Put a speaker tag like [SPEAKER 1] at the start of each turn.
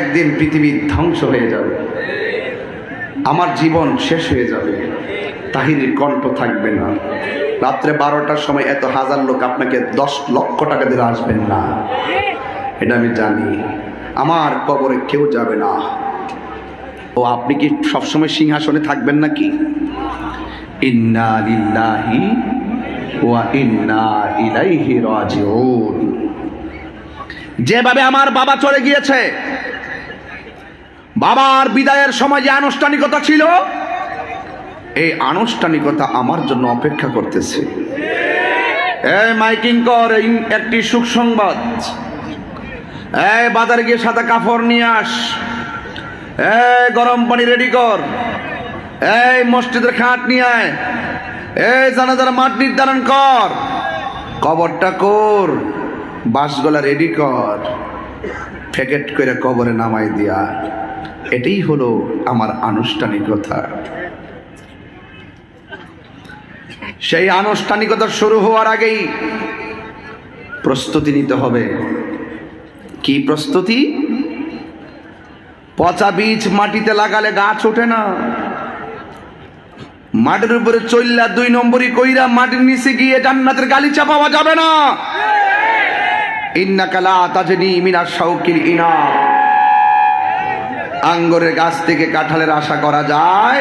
[SPEAKER 1] একদিন পৃথিবী ধ্বংস হয়ে যাবে। আমার জীবন শেষ হয়ে যাবে। তাহিরের কণ্ঠ থাকবে না। রাত্রে বারোটার সময় এত হাজার লোক আপনাকে দশ লক্ষ টাকা দিয়ে আসবেন না। এটা আমি জানি। আমার কবরে কেউ যাবে না। ও আপনি কি সবসময় সিংহাসনে থাকবেন নাকি? যেভাবে আমার বাবা চলে গিয়েছে বাবার বিদায়ের সময় যে আনুষ্ঠানিকতা ছিল, এই আনুষ্ঠানিকতা আমার জন্য অপেক্ষা করতেছে। মাইকিং কর, এই একটি সুখ সংবাদ। বাজারে গিয়ে সাদা কাপড় নিয়ে আস। এই গরম পানি রেডি কর। এই মসজিদের খাট নিয়ে আয়। এই জানাজার মাঠ নির্ধারণ কর। কবরটা কর, বাঁশগলা রেডি কর। ফেকেট করে কবরে নামাই দিয়া। এটাই হলো আমার আনুষ্ঠানিকতা। সেই আনুষ্ঠানিকতা শুরু হওয়ার আগেই প্রস্তুতি নিতে হবে। কি প্রস্তুতি? পচা বীজ মাটিতে লাগালে গাছ ওঠে না। মাটির উপরে চললা দুই নম্বরই কইরা মাটির নিচে গিয়ে জান্নাতের গালিচা পাওয়া যাবে না। ইন্নাকালা তাজনি মিনার শৌকির ইনা আঙ্গরের গাছ থেকে কাঁঠালের আশা করা যায়?